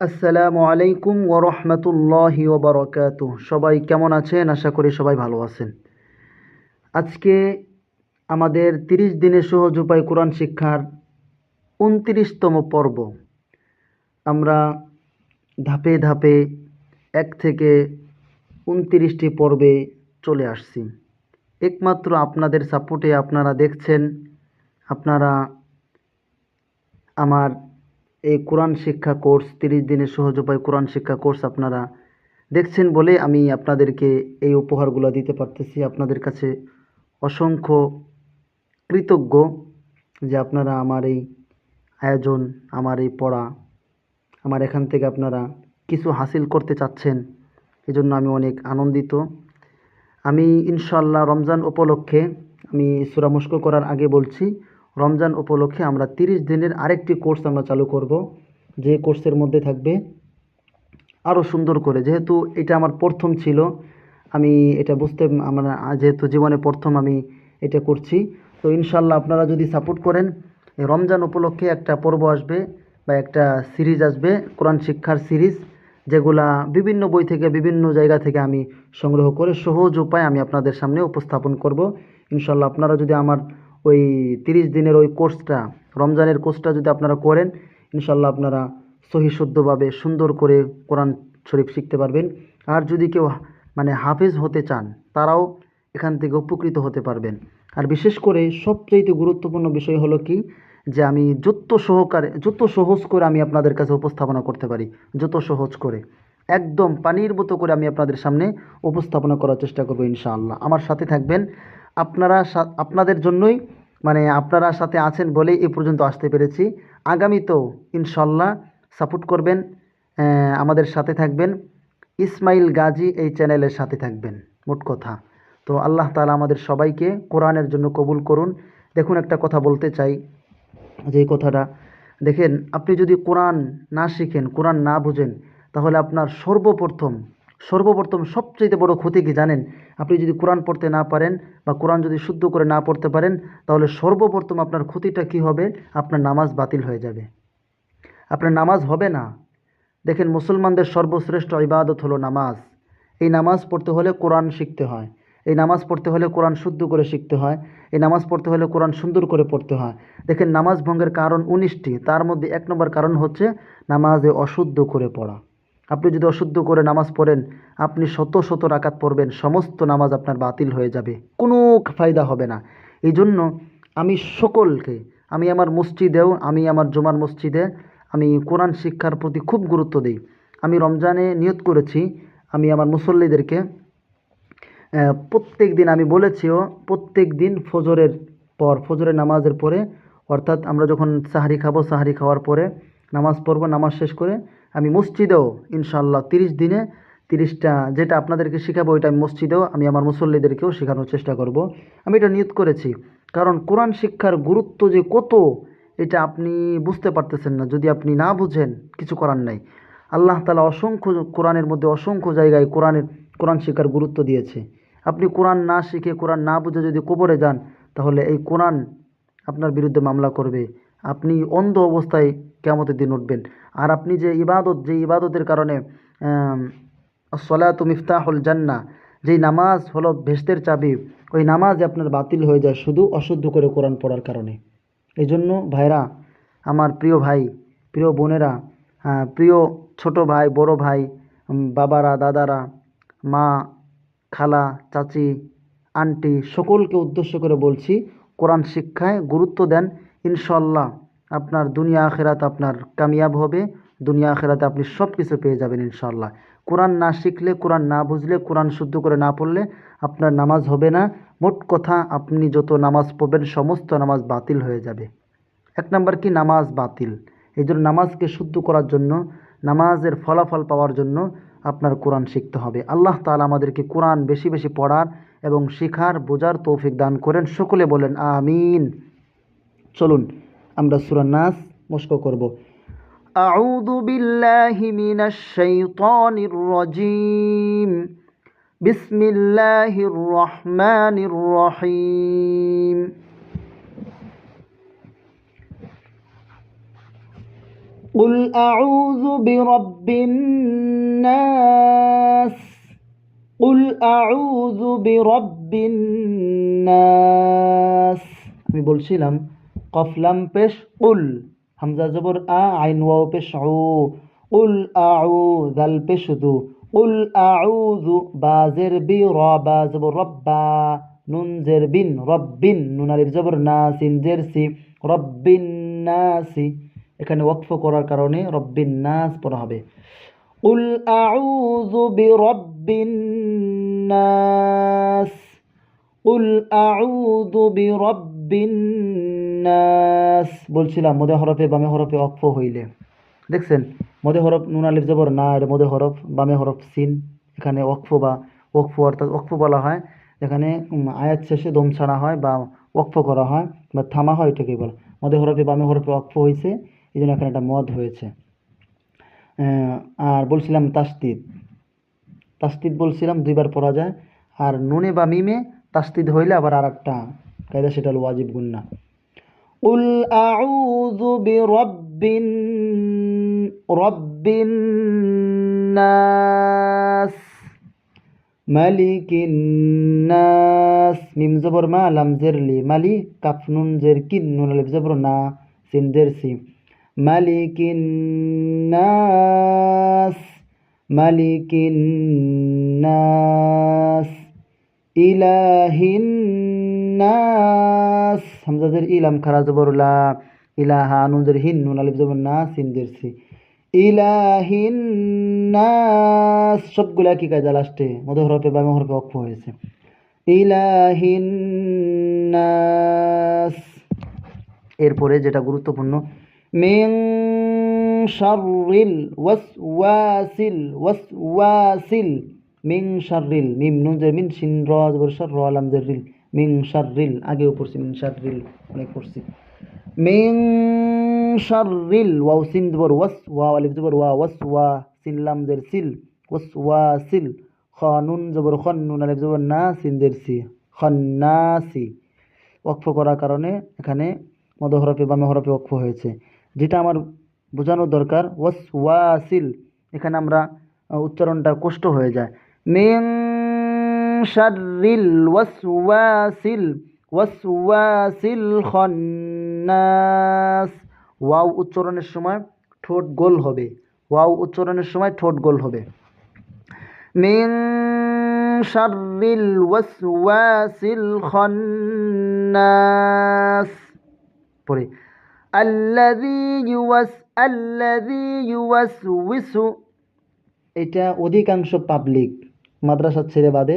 আসসালামু আলাইকুম ওরহমতুল্লাহি ওবরকাত সবাই কেমন আছেন? আশা করি সবাই ভালো আছেন। আজকে আমাদের তিরিশ দিনের সহজ উপায় কোরআন শিক্ষার উনত্রিশতম পর্ব। আমরা ধাপে ধাপে এক থেকে উনত্রিশটি পর্বে চলে আসছি। একমাত্র আপনাদের সাপোর্টে আপনারা দেখছেন, আপনারা আমার এই কোরআন শিক্ষা কোর্স, তিরিশ দিনের সহজ উপায় কোরআন শিক্ষা কোর্স আপনারা দেখছেন বলে আমি আপনাদেরকে এই উপহারগুলো দিতে পারতেছি। আপনাদের কাছে অসংখ্য কৃতজ্ঞ যে আপনারা আমার এই আয়োজন, আমার এই পড়া, আমার এখান থেকে আপনারা কিছু হাসিল করতে চাচ্ছেন, এজন্য আমি অনেক আনন্দিত। আমি ইনশাল্লাহ রমজান উপলক্ষে আমি সুরামস্ক করার আগে বলছি রমজান উপলক্ষে আমরা তিরিশ দিনের আরেকটি কোর্স আমরা চালু করব, যে কোর্সের মধ্যে থাকবে আরও সুন্দর করে। যেহেতু এটা আমার প্রথম ছিল, আমি এটা বুঝতে আমার যেহেতু জীবনে প্রথম আমি এটা করছি, তো ইনশাল্লাহ আপনারা যদি সাপোর্ট করেন, রমজান উপলক্ষে একটা পর্ব আসবে বা একটা সিরিজ আসবে, কোরআন শিক্ষার সিরিজ, যেগুলা বিভিন্ন বই থেকে, বিভিন্ন জায়গা থেকে আমি সংগ্রহ করে সহজ উপায় আমি আপনাদের সামনে উপস্থাপন করব। ইনশাল্লাহ আপনারা যদি আমার ওই তিরিশ দিনের ওই কোর্সটা রমজানের কোর্সটা যদি আপনারা করেন ইনশাল্লাহ আপনারা সহি শুদ্ধভাবে সুন্দর করে কোরআন শরীফ শিখতে পারবেন। আর যদি কেউ মানে হাফেজ হতে চান, তারাও এখান থেকে উপকৃত হতে পারবেন। আর বিশেষ করে সবচেয়ে গুরুত্বপূর্ণ বিষয় হলো কি, যে আমি যত সহকারে, যত সহজ করে আমি আপনাদের কাছে উপস্থাপনা করতে পারি, যত সহজ করে, একদম পানির মতো করে আমি আপনাদের সামনে উপস্থাপনা করার চেষ্টা করব ইনশাআল্লাহ। আমার সাথে থাকবেন, আপনারা আপনাদের জন্যই মানে আপনারা সাথে আছেন বলেই এ পর্যন্ত আসতে পেরেছি। আগামীতেও ইনশাল্লাহ সাপোর্ট করবেন আমাদের সাথে থাকবেন। ইসমাইল গাজী এই চ্যানেলের সাথে থাকবেন, মোট কথা। তো আল্লাহ তালা আমাদের সবাইকে কোরআনের জন্য কবুল করুন। দেখুন একটা কথা বলতে চাই, যে কথাটা, দেখেন, আপনি যদি কোরআন না শিখেন, কোরআন না বুঝেন, তাহলে আপনার সর্বপ্রথম সর্বপ্রথম সবচেয়ে বড় ক্ষতি কি জানেন? আপনি যদি কোরআন পড়তে না পারেন বা কোরআন যদি শুদ্ধ করে না পড়তে পারেন, তাহলে সর্বপ্রথম আপনার ক্ষতিটা কি হবে? আপনার নামাজ বাতিল হয়ে যাবে। আপনার নামাজ হবে না। দেখেন, মুসলমানদের সর্বশ্রেষ্ঠ ইবাদত হলো নামাজ। এই নামাজ পড়তে হলে কোরআন শিখতে হয়। এই নামাজ পড়তে হলে কোরআন শুদ্ধ করে শিখতে হয়। এই নামাজ পড়তে হলে কোরআন সুন্দর করে পড়তে হয়। দেখেন, নামাজ ভঙ্গের কারণ উনিশটি। তার মধ্যে এক নম্বর কারণ হচ্ছে নামাজে অশুদ্ধ করে পড়া। আপনি যদি অশুদ্ধ করে নামাজ পড়েন, আপনি শত শত রাকাত পড়বেন, সমস্ত নামাজ আপনার বাতিল হয়ে যাবে। কোনো ফায়দা হবে না। এই জন্য আমি সকলকে, আমি আমার মসজিদেও, আমি আমার জুমার মসজিদে, আমি কোরআন শিক্ষার প্রতি খুব গুরুত্ব দিই। আমি রমজানে নিয়ত করেছি, আমি আমার মুসল্লিদেরকে প্রত্যেক দিন আমি বলেছিও, প্রত্যেক দিন ফজরের পর, ফজরের নামাজের পরে, অর্থাৎ আমরা যখন সাহারি খাব, সাহারি খাওয়ার পরে, নামাজ পড়ব, নামাজ শেষ করে আমি মসজিদেও ইনশাল্লাহ তিরিশ দিনে তিরিশটা যেটা আপনাদেরকে শেখাবো ওইটা আমি মসজিদেও আমি আমার মুসল্লিদেরকেও শেখানোর চেষ্টা করব। আমি এটা নিয়ত করেছি। কারণ কোরআন শিক্ষার গুরুত্ব যে কত, এটা আপনি বুঝতে পারতেছেন না। যদি আপনি না বুঝেন, কিছু করার নাই। আল্লাহ তালা অসংখ্য কোরআনের মধ্যে অসংখ্য জায়গায় কোরআনের, কোরআন শিক্ষার গুরুত্ব দিয়েছে। আপনি কোরআন না শিখে, কোরআন না বুঝে যদি কবরে যান, তাহলে এই কোরআন আপনার বিরুদ্ধে মামলা করবে। আপনি অন্ধ অবস্থায় কেমতের দিন উঠবেন। আর আপনি যে ইবাদত, যে ইবাদতের কারণে সলাত মিফতাহুল জান্না যেই নামাজ হলো ভেস্তের চাবি, ওই নামাজ আপনার বাতিল হয়ে যায় শুধু অশুদ্ধ করে কোরআন পড়ার কারণে। এই জন্য ভাইরা, আমার প্রিয় ভাই, প্রিয় বোনেরা প্রিয় ছোট ভাই, বড় ভাই বাবারা, দাদারা, মা, খালা, চাচি, আন্টি, সকলকে উদ্দেশ্য করে বলছি, কোরআন শিক্ষায় গুরুত্ব দেন ইনশাল্লাহ আপনার দুনিয়া আখেরাত আপনার কামিয়াব হবে, দুনিয়া আখেরাতে আপনি সব কিছু পেয়ে যাবেন ইনশাল্লাহ কোরআন না শিখলে, কোরআন না বুঝলে, কোরআন শুদ্ধ করে না পড়লে আপনার নামাজ হবে না। মোট কথা, আপনি যত নামাজ পড়বেন, সমস্ত নামাজ বাতিল হয়ে যাবে। এক নম্বর কি? নামাজ বাতিল। এই জন্য নামাজকে শুদ্ধ করার জন্য, নামাজের ফলাফল পাওয়ার জন্য আপনার কোরআন শিখতে হবে। আল্লাহ তালা আমাদেরকে কোরআন বেশি বেশি পড়ার এবং শেখার, বোঝার তৌফিক দান করেন। সকলে বলেন, আমিন। চলুন আমরা সূরা নাস মস্ক করব আউযু বিল্লাহি মিনাশ শাইতানির রাজীম বিসমিল্লাহির রহমানির রহিম قل أعوذ برب الناس قل أعوذ برب الناس আমি বলছিলাম কফলাম পেশ উল, হামজা জবর আ, আইন ওয়াও পেশ উ, উল আউ দাল পেশ দু, উল আউযু বাজের বি র, বা জবর রব্বা নুন জের বিন রব্বিন নুন আলিফ জবর না, সিন জের সি রব্বিন নাসি এখানে ওয়াকফ করার কারণে রব্বিন নাস পড়া হবে। উল আউযু বিরব্বিন নাস উল আউযু বিরব্বিন নাস বলছিলাম, মদে হরফে বামে হরফে ওয়াকফ হইলে। দেখছেন? মদে হরফ নুন আলিফ জবর না, এটা মদে হরফ বামে হরফ সিন। এখানে ওয়াকফ বা ওয়াকফ অর্থাৎ ওয়াকফ বলা হয়। এখানে আয়াত শেষে দম ছাড়া হয় বা ওয়াকফ করা হয় বা থামা হয় এটাকেই বলা। মদে হরফে বামে হরফে ওয়াকফ হয়েছে এই জন্য এখানে একটা মদ হয়েছে। আর বলছিলাম তাস্তিদ। তাস্তিদ বলছিলাম, দুইবার পড়া যায়। আর নুনে বা মিমে তাস্তিদ হইলে আবার আর একটা কায়দা সেটা হলো ওয়াজিব গুন্না। قل أعوذ برب رب الناس ملك الناس ميم زبر ما لم زر لي مالي كاف نون زر كين نون لب زبر نا سين زر سي ملك الناس ملك الناس إله الناس নাস হামজাদের ইলাম খারা জবর লা ইলাহা নুন জের হিন নুন আলিফ জবর না সিন জের সি ইলাহিন নাস সবগুলা কি কায়দা লাস্টে মধ্য হরফে বামে হরফে অক্ষ হয়েছে ইলাহিন নাস এরপরে যেটা গুরুত্বপূর্ণ মিং শাররিল ওয়াসওয়াসিল ওয়াসওয়াসিল মিং শাররিল মিম নুন জের মিন শিন র জবর শার র আলাম রিল মিং শাররিল, আগেও পড়ছি, মিন শাররিল, অনেক পড়ছি। মিং শাররিল, ওয়াও সিন জবর ওয়াস ওয়া আলিফ জবর ওয়া, ওয়াস, ওয়া, সিন লাম জের সিল, ওয়াস, ওয়া, সিল। খ, নুন জবর খন নুন আলিফ জবর না, সিন জের সি। খন্নাসি ওয়াকফ করার কারণে এখানে মদ হরফে বামে হরফে ওয়াকফ হয়েছে। যেটা আমার বোঝানোর দরকার, ওয়াস ওয়াসিল এখানে আমরা উচ্চারণটা কষ্ট হয়ে যায়। মিং শাররিল ওয়াসওয়াসিল ওয়াসওয়াসিল খন্নাস। ওয়াও উচ্চারণের সময় ঠোঁট গোল হবে। ওয়াও উচ্চারণের সময় ঠোঁট গোল হবে। মিং শাররিল ওয়াসওয়াসিল খন্নাস। পরে আল্লাযী ইউয়াস আল্লাযী ইউওয়াসউইসু এটা অধিকাংশ পাবলিক মাদ্রাসা ছেড়ে বাদে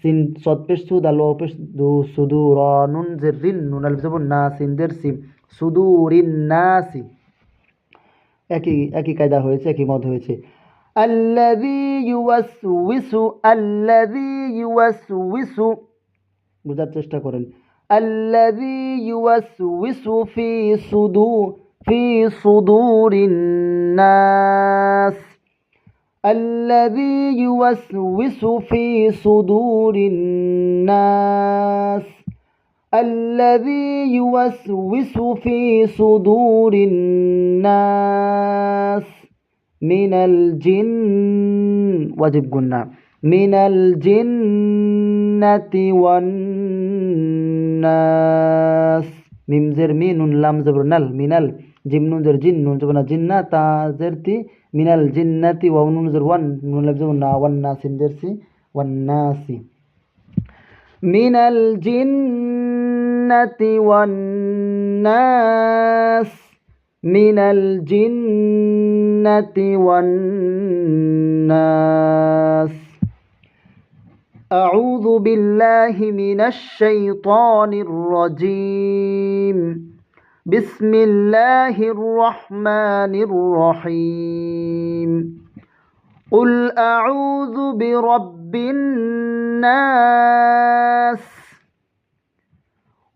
সিন সদ পেশ সু দাল ওয়াও পেশ দু সুদু র নুন জের রিন নুন আলিফ জবর না সিন দের সিম সুদুরিন নাসি একই একই কায়দা হয়েছে, একই মত হয়েছে। আল্লাযী ইউওয়াসউইসু আল্লাযী ইউওয়াসউইসু বোঝার চেষ্টা করেন। আল্লাযী ইউওয়াসউইসু ফি সুদু, ফি সুদুরিন নাস। الذي يوسوس في صدور الناس. الذي يوسوس في صدور الناس. من الجن واجب قلنا. من الجنة والناس. ميم زر مين لام زبر نل. من الجن زر جن زبنا جنة تا زرتي من الجنة وننظر وننذر ونلبزون ون... والناس درسي والناس. من الجنة والناس. من الجنة والناس. أعوذ بالله من الشيطان الرجيم. بسم الله الرحمن الرحيم. قل أعوذ برب الناس.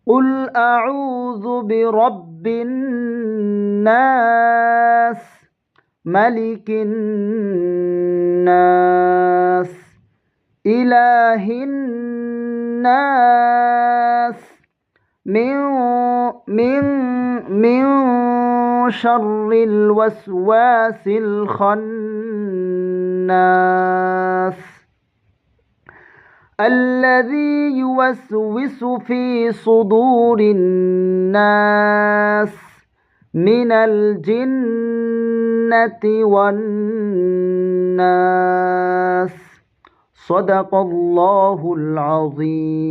قل أعوذ برب الناس. ملك الناس. إله الناس. من من من شر الوسواس الخناس الذي يوسوس في صدور الناس من الجنة والناس. صدق الله العظيم.